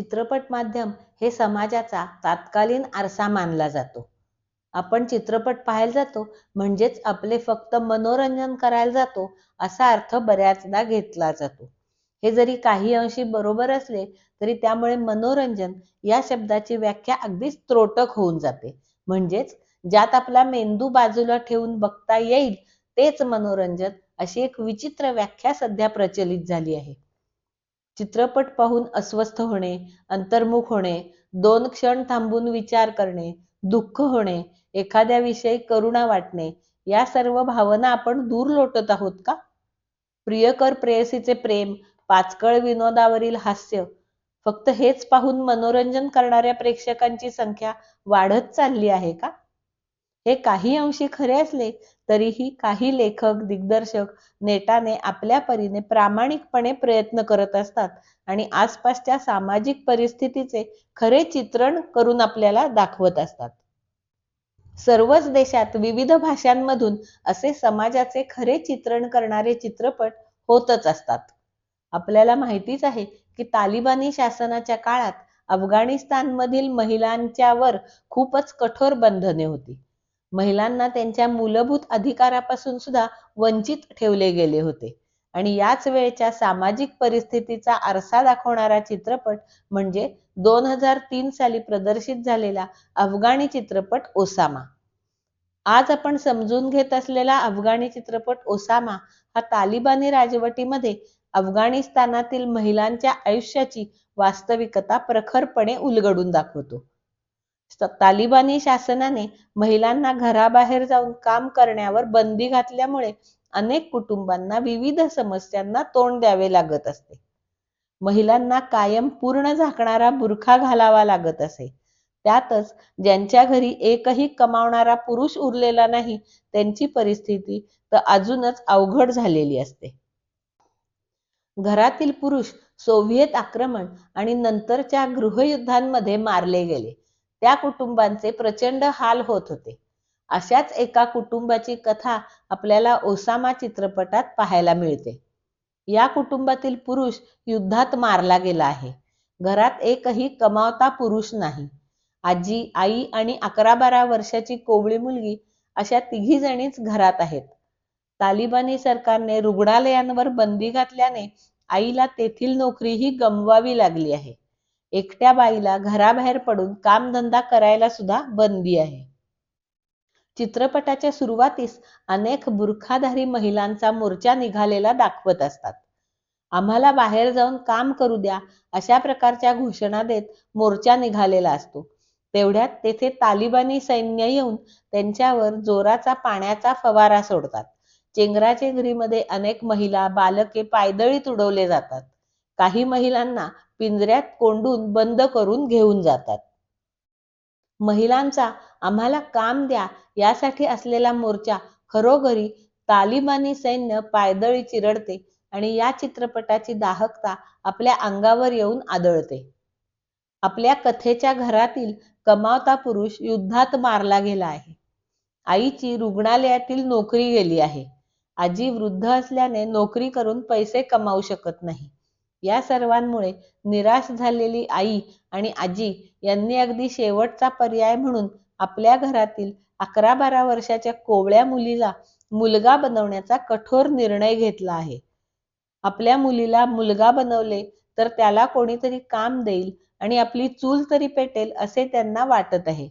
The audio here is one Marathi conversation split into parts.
चित्रपट माध्यम हे समाजाचा तात्कालीन आरसा मानला जातो. आपण चित्रपट पाहायला जातो म्हणजेच आपले फक्त मनोरंजन करायला जातो असा अर्थ बऱ्याचदा घेतला जातो. हे जरी काही अंशी बरोबर असले तरी त्यामुळे मनोरंजन या शब्दाची व्याख्या अगदीच त्रोटक होऊन जाते. म्हणजेच ज्यात आपला मेंदू बाजूला ठेवून बघता येईल तेच मनोरंजन अशी एक विचित्र व्याख्या सध्या प्रचलित झाली आहे. चित्रपट पाहून अस्वस्थ होणे, अंतर्मुख होणे, दोन क्षण थांबून विचार करणे, दुःख होणे, एखाद्या विषयी करुणा वाटणे या सर्व भावना आपण दूर लोटत आहोत का? प्रियकर प्रेयसीचे प्रेम, पाचकळ विनोदावरील हास्य फक्त हेच पाहून मनोरंजन करणाऱ्या प्रेक्षकांची संख्या वाढत चालली आहे का? हे काही अंशी खरे असले तरीही काही लेखक, दिग्दर्शक, नेटाने आपल्या परीने प्रामाणिकपणे प्रयत्न करत असतात आणि आसपासच्या सामाजिक परिस्थितीचे खरे चित्रण करून आपल्याला दाखवत असतात. सर्वच देशात विविध भाषांमधून असे समाजाचे खरे चित्रण करणारे चित्रपट होतच असतात. आपल्याला माहितीच आहे की तालिबानी शासनाच्या काळात अफगाणिस्तानमधील महिलांच्यावर खूपच कठोर बंधने होती. महिलांना त्यांच्या मूलभूत अधिकारापासून सुद्धा वंचित ठेवले गेले होते आणि याच वेळच्या सामाजिक परिस्थितीचा आरसा दाखवणारा चित्रपट म्हणजे दोन हजार तीन साली प्रदर्शित झालेला अफगाणी चित्रपट ओसामा. आज आपण समजून घेत असलेला अफगाणी चित्रपट ओसामा हा तालिबानी राजवटीमध्ये अफगाणिस्तानातील महिलांच्या आयुष्याची वास्तविकता प्रखरपणे उलगडून दाखवतो. तालिबानी शासनाने महिलांना घराबाहेर जाऊन काम करण्यावर बंदी घातल्यामुळे अनेक कुटुंबांना विविध समस्यांना तोंड द्यावे लागत असते. महिलांना कायम पूर्ण झाकणारा बुरखा घालावा लागत असे. त्यातच ज्यांच्या घरी एकही कमावणारा पुरुष उरलेला नाही त्यांची परिस्थिती तर अजूनच अवघड झालेली असते. घरातील पुरुष सोव्हिएत आक्रमण आणि नंतरच्या गृहयुद्धांमध्ये मारले गेले. त्या कुटुंबांचे प्रचंड हाल होत होते. अशाच एका कुटुंबाची कथा आपल्याला ओसामा चित्रपटात पाहायला मिळते. या कुटुंबातील पुरुष युद्धात मारला गेला आहे. घरात एकही कमावता पुरुष नाही. आजी, आई आणि अकरा बारा वर्षाची कोवळी मुलगी अशा तिघीजणीच घरात आहेत. तालिबानी सरकारने रुग्णालयांवर बंदी घातल्याने आईला तेथील नोकरीही गमवावी लागली आहे. एकट्या बाईला घराबाहेर पडून कामधंदा करायला सुद्धा बंदी आहे. चित्रपटाच्या सुरुवातीस अनेक बुरखाधारी महिलांचा मोर्चा निघालेला दाखवत असतात. आम्हाला बाहेर जाऊन काम करू द्या अशा प्रकारच्या घोषणा देत मोर्चा निघालेला असतो. तेवढ्यात तेथे तालिबानी सैन्य येऊन त्यांच्यावर जोराचा पाण्याचा फवारा सोडतात. चेंगराचेंगरीमध्ये अनेक महिला, बालके पायदळी तुडवले जातात. काही महिलांना पिंजऱ्यात कोंडून बंद करून घेऊन जातात. महिलांचा आम्हाला काम द्या यासाठी असलेला मोर्चा खरोखरी तालिबानी सैन्य पायदळी चिरडते आणि या चित्रपटाची दाहकता आपल्या अंगावर येऊन आदळते. आपल्या कथेच्या घरातील कमावता पुरुष युद्धात मारला गेला आहे. आईची रुग्णालयातील नोकरी गेली आहे. आजी वृद्ध असल्याने नोकरी करून पैसे कमावू शकत नाही. या सर्वांमुळे निराश झालेली आई आणि आजी यांनी अगदी शेवटचा पर्याय म्हणून आपल्या घरातील अकरा बारा वर्षाच्या कोवळ्या मुलीला मुलगा बनवण्याचा कठोर निर्णय घेतला आहे. आपल्या मुलीला मुलगा बनवले तर त्याला कोणीतरी काम देईल आणि आपली चूल तरी पेटेल असे त्यांना वाटत आहे.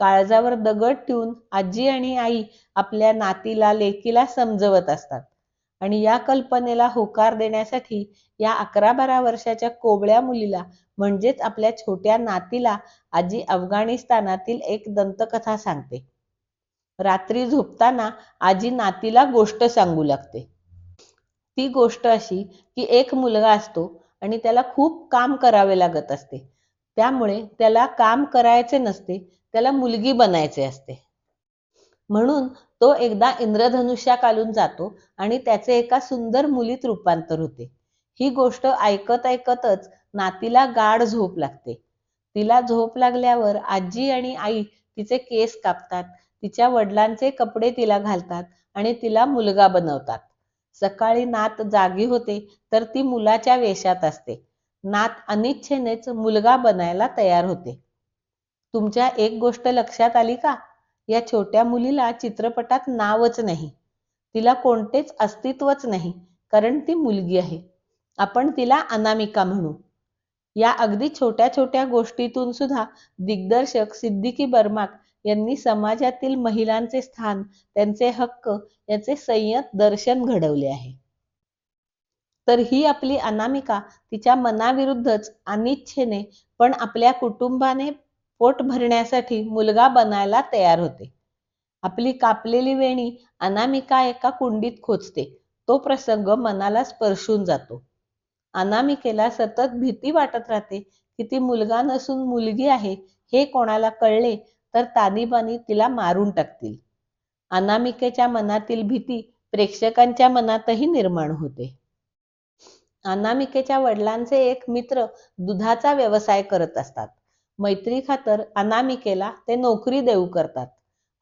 काळजावर दगड ठेवून आजी आणि आई आपल्या नातीला लेकीला समजवत असतात आणि या कल्पनेला होकार देण्यासाठी या अकरा बारा वर्षाच्या कोवळ्या मुलीला म्हणजेच आपल्या छोट्या नातीला आजी अफगाणिस्तानातील एक दंतकथा सांगते. रात्री झोपताना आजी नातीला गोष्ट सांगू लागते. ती गोष्ट अशी की एक मुलगा असतो आणि त्याला खूप काम करावे लागत असते. त्यामुळे त्याला काम करायचे नसते, त्याला मुलगी बनायचे असते. म्हणून तो एकदा इंद्रधनुष्या कालून जातो आणि त्याचे एका सुंदर मुलीत रूपांतर होते. ही गोष्ट ऐकत ऐकतच नातीला गाढ झोप लागते. तिला झोप लागल्यावर आजी आणि आई तिचे केस कापतात, तिच्या वडिलांचे कपडे तिला घालतात आणि तिला मुलगा बनवतात. सकाळी नात जागी होते तर ती मुलाच्या वेशात असते. नात अनिच्छेनेच मुलगा बनायला तयार होते तुमच्या एक गोष्ट लक्षात आली का या छोट्या मुलीला चित्रपटात नावच नाही. तिला कोणतेच अस्तित्वच नाही कारण ती मुलगी आहे. आपण तिला अनामिका म्हणू. या अगदी छोट्या छोट्या गोष्टीतून सुद्धा दिग्दर्शक सिद्दीकी बर्माक यांनी समाजातील महिलांचे स्थान त्यांचे हक्क याचे संयत दर्शन घडवले आहे. तर ही आपली अनामिका तिच्या मनाविरुद्धच अनिच्छेने पण आपल्या कुटुंबाने पोट भरण्यासाठी मुलगा बनायला तयार होते. आपली कापलेली वेणी अनामिका एका कुंडीत खोचते. तो प्रसंग मनाला स्पर्शून जातो. अनामिकेला सतत भीती वाटत राहते की ती मुलगा नसून मुलगी आहे हे कोणाला कळले तर तानिबानी तिला मारून टाकतील. अनामिकेच्या मनातील भीती प्रेक्षकांच्या मनातही निर्माण होते. अनामिकेच्या वडिलांचे एक मित्र दुधाचा व्यवसाय करत असतात. मैत्री खातर अनामिकेला ते नोकरी देऊ करतात.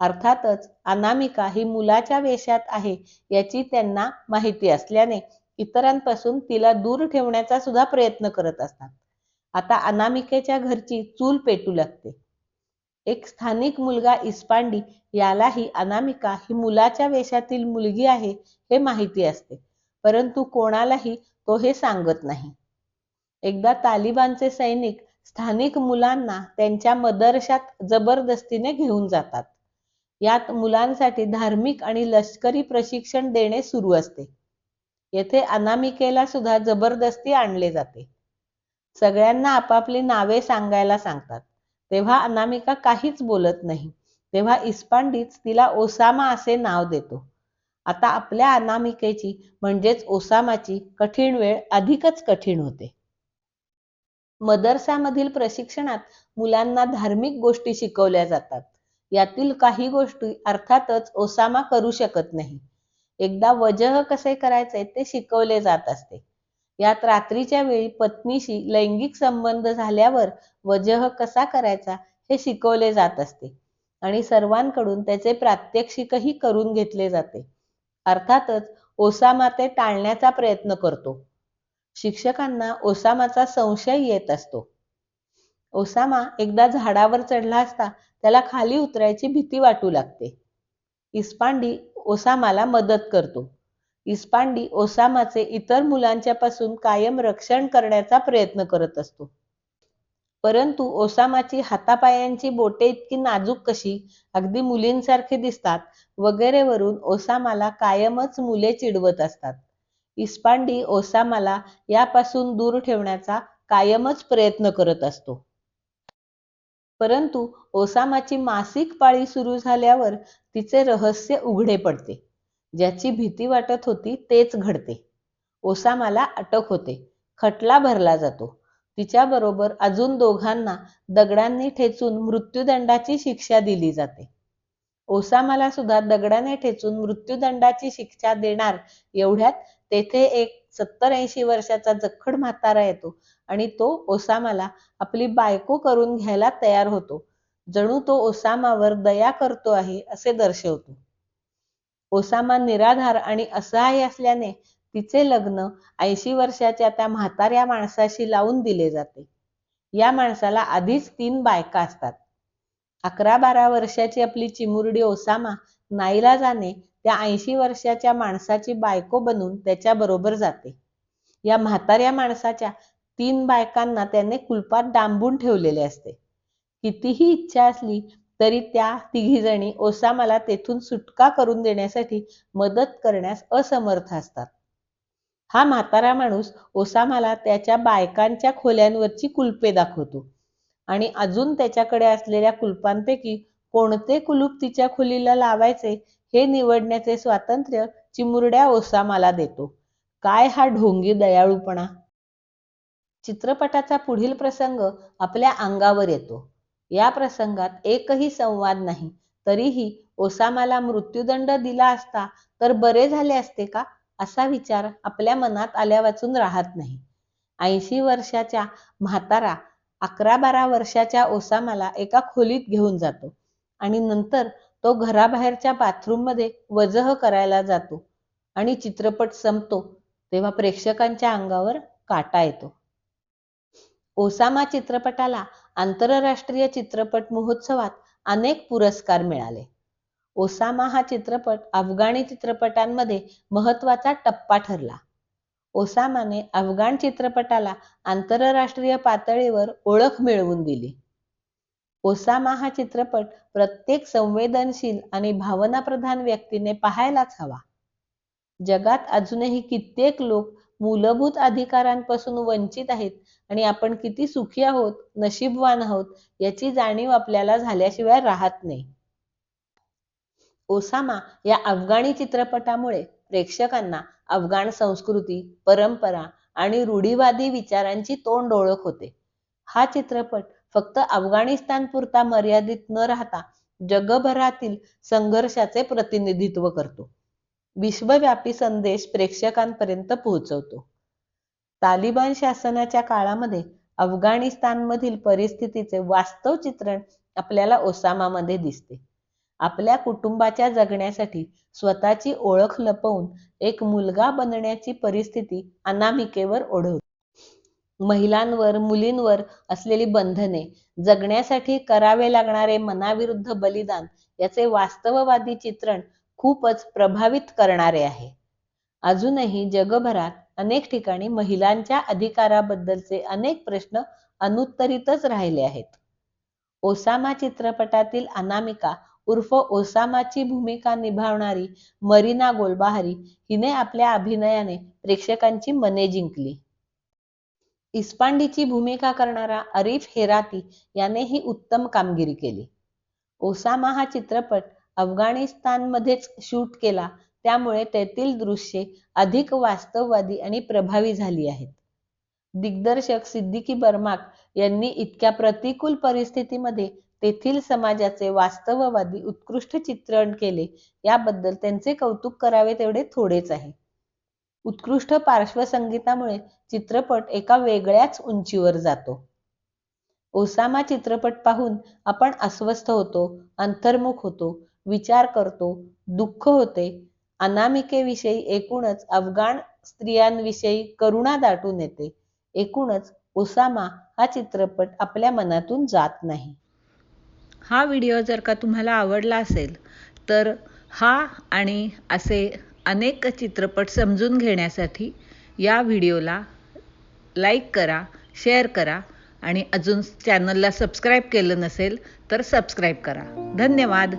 अर्थातच अनामिका ही मुलाच्या वेशात आहे याची त्यांना माहिती असल्याने इतरांपासून तिला दूर ठेवण्याचा सुद्धा प्रयत्न करत असतात. आता अनामिकेच्या घरची चूल पेटू लागते. एक स्थानिक मुलगा इस्पांडी यालाही अनामिका ही मुलाच्या वेशातील मुलगी आहे हे माहिती असते परंतु कोणालाही तो हे सांगत नाही. एकदा तालिबानचे सैनिक स्थानिक मुलांना त्यांच्या मदरशात जबरदस्तीने घेऊन जातात. यात मुलांसाठी धार्मिक आणि लष्करी प्रशिक्षण देणे सुरू असते. येथे अनामिकेला सुद्धा जबरदस्ती आणले जाते. सगळ्यांना आपापली नावे सांगायला सांगतात. तेव्हा अनामिका काहीच बोलत नाही. तेव्हा इस्पांडीच तिला ओसामा असे नाव देतो. आता आपल्या अनामिकेची म्हणजेच ओसामाची कठीण वेळ अधिकच कठीण होते. मदरसामधील प्रशिक्षणात मुलांना धार्मिक गोष्टी शिकवल्या जातात. यातील काही गोष्टी अर्थातच ओसामा करू शकत नाही. एकदा वजह कसे करायचे ते शिकवले जात असते. यात रात्रीच्या वेळी पत्नीशी लैंगिक संबंध झाल्यावर वजह कसा करायचा हे शिकवले जात असते आणि सर्वांकडून त्याचे प्रात्यक्षिकही करून घेतले जाते. अर्थातच ओसामा ते टाळण्याचा प्रयत्न करतो. शिक्षकांना ओसामाचा संशय येत असतो. ओसामा एकदा झाडावर चढला असता त्याला खाली उतरायची भीती वाटू लागते. इस्पांडी ओसामाला मदत करतो. इस्पांडी ओसामाचे इतर मुलांच्या पासून कायम रक्षण करण्याचा प्रयत्न करत असतो. परंतु ओसामाची हातापायांची बोटे इतकी नाजूक कशी अगदी मुलींसारखी दिसतात वगैरेवरून ओसामाला कायमच मुले चिडवत असतात. इस्पांडी ओसामाला यापासून दूर ठेवण्याचा कायमच प्रयत्न करत असतो. परंतु ओसामाची मासिक पाळी सुरू झाल्यावर तिचे रहस्य उघडे पडते. ज्याची भीती वाटत होती तेच घडते. ओसामाला अटक होते. खटला भरला जातो. तिच्याबरोबर अजून दोघांना दगडांनी ठेचून मृत्यूदंडाची शिक्षा दिली जाते. ओसामाला सुद्धा दगडाने ठेचून मृत्यूदंडाची शिक्षा देणार एवढ्यात तेथे एक सत्तर ऐंशी वर्षाचा जखड म्हातारा येतो आणि तो ओसामाला आपली बायको करून घ्यायला तयार होतो. जणू तो ओसामावर दया करतो आहे असे दर्शवतो. ओसामा निराधार आणि असहाय्य असल्याने तिचे लग्न ऐंशी वर्षाच्या त्या म्हाताऱ्या माणसाशी लावून दिले जाते. या माणसाला आधीच तीन बायका असतात. अकरा बारा वर्षाची आपली चिमुरडी ओसामा नाईलाजाने त्या ऐंशी वर्षाच्या माणसाची बायको बनून त्याच्या बरोबर जाते. या म्हाताऱ्या माणसाच्या तीन बायकांना त्याने कुलपात डांबून ठेवलेले असते. कितीही इच्छा असली तरी त्या तिघीजणी ओसामाला तेथून सुटका करून देण्यासाठी मदत करण्यास असमर्थ असतात. हा म्हातारा माणूस ओसामाला त्याच्या बायकांच्या खोल्यांवरची कुलपे दाखवतो आणि अजून त्याच्याकडे असलेल्या कुलपांपैकी कोणते कुलूप तिच्या खोलीला लावायचे हे निवडण्याचे स्वातंत्र्य चिमुरड्या ओसामाला देतो. काय हा ढोंगी दयाळूपणा? चित्रपटाचा पुढील प्रसंग आपल्या अंगावर येतो. या प्रसंगात एकही संवाद नाही. तरीही ओसामाला मृत्यूदंड दिला असता तर बरे झाले असते का? असा विचार आपल्या मनात आल्या वाचून राहत नाही. ऐंशी वर्षाच्या म्हातारा अकरा बारा वर्षाच्या ओसामाला एका खोलीत घेऊन जातो आणि नंतर तो घराबाहेरच्या बाथरूममध्ये वजह करायला जातो आणि चित्रपट संपतो तेव्हा प्रेक्षकांच्या अंगावर काटा येतो. ओसामा चित्रपटाला आंतरराष्ट्रीय चित्रपट महोत्सवात अनेक पुरस्कार मिळाले. ओसामा हा चित्रपट अफगाणी चित्रपटांमध्ये महत्त्वाचा टप्पा ठरला. ओसामाने अफगाण चित्रपटाला आंतरराष्ट्रीय पातळीवर ओळख मिळवून दिली. ओसामा हा चित्रपट प्रत्येक संवेदनशील आणि भावनाप्रधान व्यक्तीने पाहायलाच हवा. जगात अजूनही कित्येक लोक मूलभूत अधिकारांपासून वंचित आहेत आणि आपण किती सुखी आहोत नशीबवान आहोत याची जाणीव आपल्याला झाल्याशिवाय राहत नाही. ओसामा या अफगाणी चित्रपटामुळे प्रेक्षकांना अफगाण संस्कृती परंपरा आणि रूढीवादी विचारांची तोंड ओळख होते. हा चित्रपट फक्त अफगाणिस्तान पुरता मर्यादित न राहता जगभरातील संघर्षाचे प्रतिनिधित्व करतो. विश्वव्यापी संदेश प्रेक्षकांपर्यंत पोहोचवतो. तालिबान शासनाच्या काळामध्ये अफगाणिस्तानमधील परिस्थितीचे वास्तव चित्रण आपल्याला ओसामामध्ये दिसते. आपल्या कुटुंबाच्या जगण्यासाठी स्वतःची ओळख लपवून एक मुलगा बनण्याची परिस्थिती अनामिकेवर ओढवते. महिलांवर मुलींवर असलेली बंधने जगण्यासाठी करावे लागणारे मनाविरुद्ध बलिदान याचे वास्तववादी चित्रण खूपच प्रभावित करणारे आहे. अजूनही जगभरात अनेक ठिकाणी महिलांच्या अधिकाराबद्दलचे अनेक प्रश्न अनुत्तरितच राहिले आहेत. ओसामा चित्रपटातील अनामिका उर्फ ओसामाची भूमिका निभावणारी मरीना गोलबहारी हिने आपल्या अभिनयाने प्रेक्षकांची मने जिंकली. इस्पांडीची भूमिका करणारा अरिफ हेराती याने ही उत्तम कामगिरी केली. ओसामा हा चित्रपट अफगाणिस्तानमध्येच शूट केला त्यामुळे तेथील दृश्ये अधिक वास्तववादी आणि प्रभावी झाली आहेत. दिग्दर्शक सिद्दीकी बर्माक यांनी इतक्या प्रतिकूल परिस्थितीमध्ये तेथील समाजाचे वास्तववादी उत्कृष्ट चित्रण केले याबद्दल त्यांचे कौतुक करावे तेवढे थोडेच आहे. उत्कृष्ट पार्श्वसंगीतामुळे चित्रपट एका वेगळ्याच उंचीवर जातो. ओसामा चित्रपट पाहून आपण अस्वस्थ होतो अंतर्मुख होतो विचार करतो दुःख होते अनामिकेविषयी एकूणच अफगाण स्त्रियांविषयी करुणा दाटून येते. एकूणच ओसामा हा चित्रपट आपल्या मनातून जात नाही. हा व्हिडिओ जर का तुम्हाला आवडला असेल तर हा आणि असे अनेक चित्रपट समजून घेण्यासाठी या व्हिडिओला लाईक करा शेअर करा आणि अजून चॅनलला सबस्क्राईब केलं नसेल तर सबस्क्राईब करा. धन्यवाद.